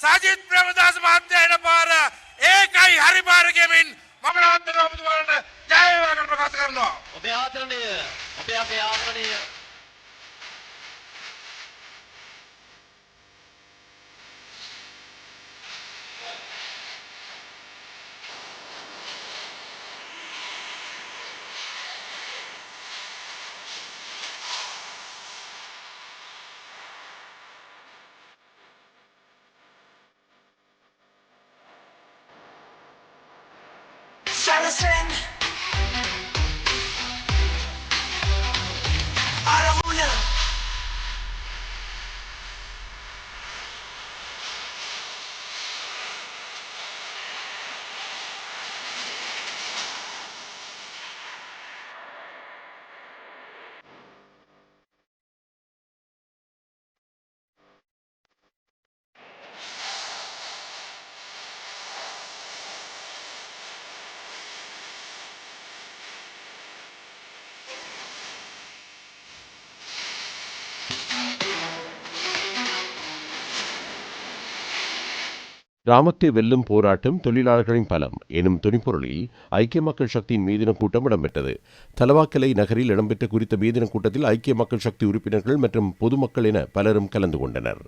සජිත් ප්‍රමදාස මහත්තයාට පාර ඒකයි හරි පාර කියමින් මම නාන්දන ඔබතුමාට ජය වේවා කියලා ප්‍රකාශ කරනවා. ඔබේ ආදරණීය ඔබේ අපේ ආදරණීය கிராமத்தை வெல்லும் போராட்டம் தொழிலாளர்களின் பலம் எனும் துணிப்பொருளில் ஐக்கிய மக்கள் சக்தியின் மீதின கூட்டம் இடம்பெற்றது. தலவாக்கலை நகரில் இடம்பெற்ற குறித்த மீதின கூட்டத்தில் ஐக்கிய மக்கள் சக்தி உறுப்பினர்கள் மற்றும் பொதுமக்கள் என பலரும் கலந்து கொண்டனர்.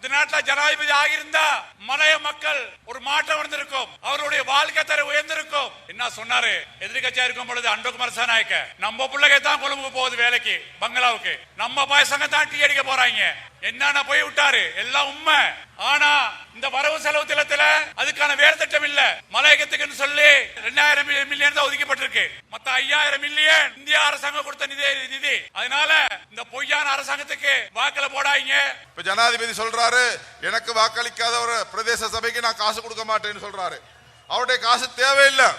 இந்த நாட்டில் ஜனாதிபதி ஆகியிருந்தா மலைய மக்கள் ஒரு மாற்றம் வந்திருக்கும். அவருடைய வாழ்க்கை தர உயர்ந்திருக்கும். என்ன சொன்னாரு? எதிர்கட்சியா இருக்கும் பொழுது அண்டோகுமார் சாநாயக்க நம்ம பிள்ளைங்க தான் கொழும்புக்கு போகுது வேலைக்கு பங்களாவுக்கு. நம்ம பாயசங்க தான் டீ அடிக்க போறாங்க. என்னன்னா போய் விட்டாரு? எல்லாம் உண்மை. ஆனா இந்த வரவு செலவு திட்டத்துல அதுக்கான வேலை திட்டம் இல்ல. மலையகத்துக்குன்னு சொல்லி ரெண்டாயிரம் மில்லியன் தான் ஒதுக்கப்பட்டிருக்கு. மத்த ஐயாயிரம் மில்லியன் இந்திய அரசாங்கம் கொடுத்த நிதி நிதி. அதனால இந்த பொய்யான அரசாங்கத்துக்கு வாக்கள போடாதீங்க. இப்ப ஜனாதிபதி சொல்றாரு எனக்கு வாக்களிக்காத ஒரு பிரதேச சபைக்கு நான் காசு கொடுக்க மாட்டேன்னு சொல்றாரு. அவருடைய காசு தேவையில்லை.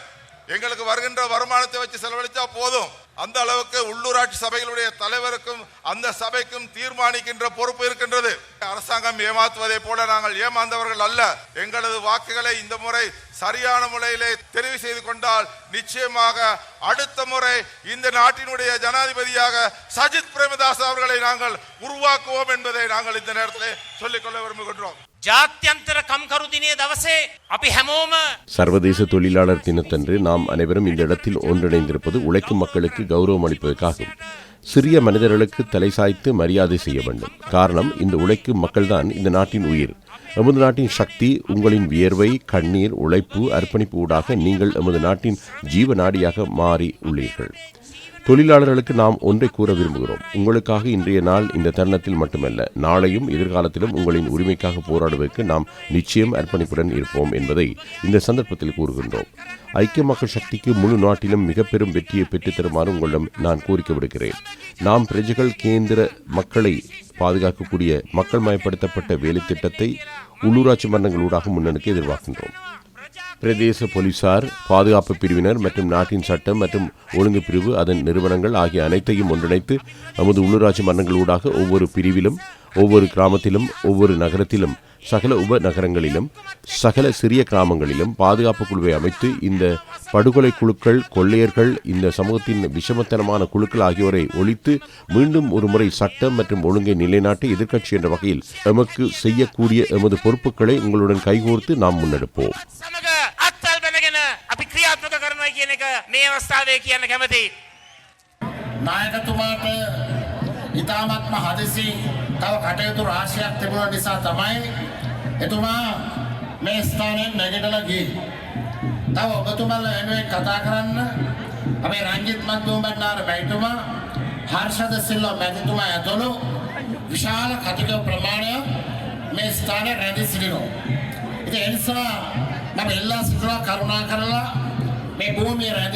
எங்களுக்கு வருகின்ற வருமானத்தை வச்சு செலவழிச்சா போதும். அந்த அளவுக்கு உள்ளூராட்சி சபைகளுடைய தலைவருக்கும் அந்த சபைக்கும் தீர்மானிக்கின்ற பொறுப்பு இருக்கின்றது. அரசாங்கம் ஏமாத்துவதை போல நாங்கள் ஏமாந்தவர்கள் அல்ல. எங்களது வாக்குகளை இந்த முறை சரியான முறையிலே தெரிவு செய்து கொண்டால் நிச்சயமாக அடுத்த முறை இந்த நாட்டினுடைய ஜனாதிபதியாக சஜித் பிரேமதாஸ் அவர்களை நாங்கள் உருவாக்குவோம் என்பதை நாங்கள் இந்த நேரத்தில் சொல்லிக்கொள்ள விரும்புகின்றோம். சர்வதேச தொழிலாளர் தினத்தன்று நாம் அனைவரும் இந்த இடத்தில் ஒன்றிணைந்திருப்பது உழைக்கும் மக்களுக்கு கௌரவம் அளிப்பதற்காகும் சிறிய மனிதர்களுக்கு தலை சாய்த்து மரியாதை செய்ய வேண்டும். காரணம் இந்த உழைக்கும் மக்கள்தான் இந்த நாட்டின் உயிர். எமது நாட்டின் சக்தி உங்களின் வியர்வை கண்ணீர் உழைப்பு அர்ப்பணிப்பு ஊடாக நீங்கள் எமது நாட்டின் ஜீவ நாடியாக மாறி உள்ளீர்கள். தொழிலாளர்களுக்கு நாம் ஒன்றை கூற விரும்புகிறோம். உங்களுக்காக இன்றைய நாள் இந்த தருணத்தில் மட்டுமல்ல நாளையும் எதிர்காலத்திலும் உங்களின் உரிமைக்காக போராடுவதற்கு நாம் நிச்சயம் அர்ப்பணிப்புடன் இருப்போம் என்பதை இந்த சந்தர்ப்பத்தில் கூறுகின்றோம். ஐக்கிய மக்கள் சக்திக்கு முழு நாட்டிலும் மிக பெரும் வெற்றியை பெற்றுத் தருமாறு உங்களிடம் நான் கோரிக்கை விடுக்கிறேன். நாம் பிரஜைகள் கேந்திர மக்களை பாதுகாக்கக்கூடிய மக்கள் மயப்படுத்தப்பட்ட வேலை திட்டத்தை உள்ளூராட்சி மன்றங்களூடாக முன்னெடுக்க எதிர்பார்க்கின்றோம். பிரதேச போலீசார் பாதுகாப்பு பிரிவினர் மற்றும் நாட்டின் சட்டம் மற்றும் ஒழுங்கு பிரிவு அதன் நிறுவனங்கள் ஆகிய அனைத்தையும் ஒன்றிணைத்து நமது உள்ளூராட்சி மன்றங்களூடாக ஒவ்வொரு பிரிவிலும் ஒவ்வொரு கிராமத்திலும் ஒவ்வொரு நகரத்திலும் சகல உப நகரங்களிலும் சகல சிறிய கிராமங்களிலும் பாதுகாப்பு குழுவை அமைத்து இந்த படுகொலை குழுக்கள் கொள்ளையர்கள் இந்த சமூகத்தின் விஷமத்தனமான குழுக்கள் ஆகியோரை ஒழித்து மீண்டும் ஒருமுறை சட்டம் மற்றும் ஒழுங்கை நிலைநாட்டி எதிர்க்கட்சி என்ற வகையில் எமக்கு செய்யக்கூடிய எமது பொறுப்புகளை உங்களுடன் கைகோர்த்து நாம் முன்னெடுப்போம். நாயகத்துமாக இதாமத்மா ஹதிசி අපි ක්‍රියාත්මක කරනවා කියන එක මේ අවස්ථාවේ කියන්න කැමති. නායකතුමාට ඉතාමත්ම හදිසි තව කටයුතු රාශියක් තිබුණ නිසා තමයි එතුමා මේ ස්ථානයෙන් නැගිටලා ගියේ. තව ඔබතුමල්ල වෙනුවෙන් කතා කරන්න අපේ රංජිත් මන්දුම්බණ්ඩාර මැතිතුමා හර්ෂද සිල්වා මැතිතුමා ඇතුළු විශාල කතික ප්‍රමාණයක් මේ ස්ථානයේ රැඳී සිටිනවා. ඉතින් ඒ නිසා මම එල්ලා සිටිනවා කරුණා කරලා මේ භූමිය රැඳී